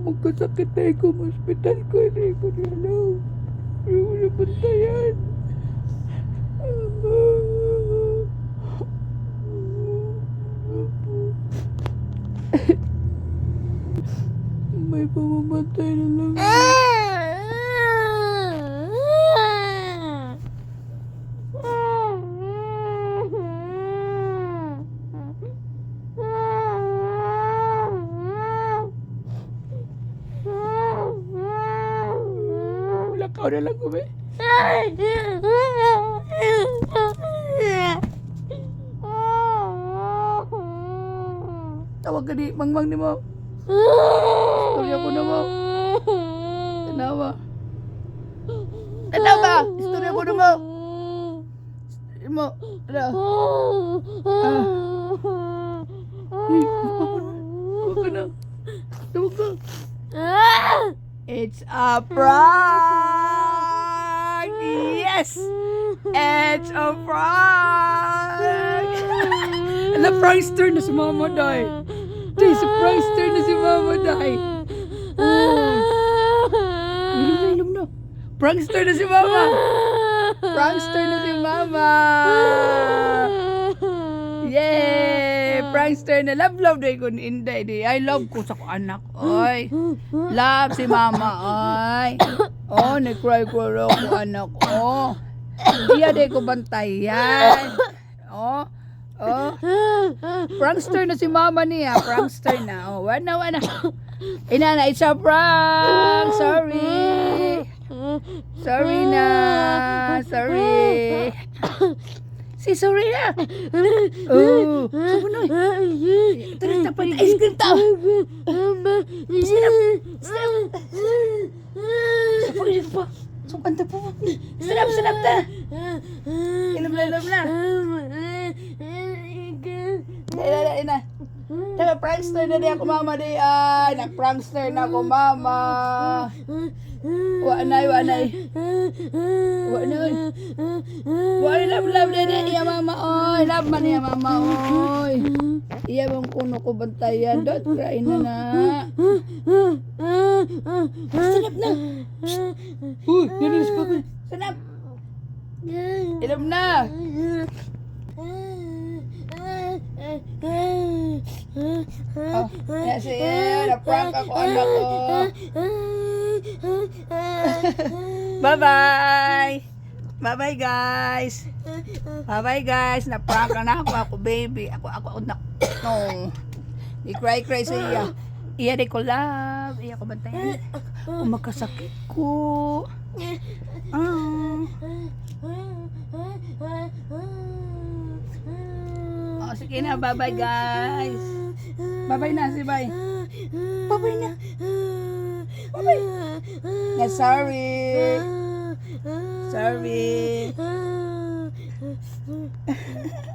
magkasakit na ikaw sa hospital ko, hindi ko na alam. Hindi ko na bantayan. May pamamantay na lang. Na lang umi. Tawag ka ni Mangmang ni mo. Istorya ko na mo. Tanawa. Tanawa! Istorya na mo. Mo. Ano? Ah. Ay, Tawag ka na. Tawag ka. It's a prank! Yes! It's a prank! Ala, prankster na si Mama Day. Day, si prankster na si Mama Day. Ilum na, ilum na. Na si Mama. Prankster na si Mama. Yay! Prankster na. Love, love day ko ni Inday. Di. I love ko sa anak. Oy. Love si Mama. Oy. Oh, nag-cry ko rin ko anak. Oh. Iya day ko bantayan. Oh. Oh. Prankster na si Mama niya. Prankster na. Oh, wala wala. Inana, it's a prank. Sorry. Sorry na. Sorry. Si sorry na. Oh. Na. Tara, tapat ice cream ta. Sinap. Sinap. Na pa. Sukan ta po. Ta. Inom na, inom na. Ina, ina, ina. Taga prankster na di ako mama di ay. Nag-prankster na ako mama. Wa nay, wa nay. Wa nay. Wa nay, love, love na di iya mama oy. Love man iya mama oy. Iya bang kuno ko bantayan. Don't cry na na. Sanap na. Uy, yan si papa. Sanap. Inom na. Oh, ya siya. Na-prank ako anak ko. Bye-bye. Bye-bye guys. Bye-bye guys. Na-prank na ako. Ako baby. Ako, ako, ako, na, no. I-cry-cry sa iya. Iya di ko love. Iya ko bantayan. Oh, ko. Ah. Oh, sige na. Bye-bye guys. Bye-bye na si bye. Bye-bye na. Bye-bye. Yeah, sorry. Sorry.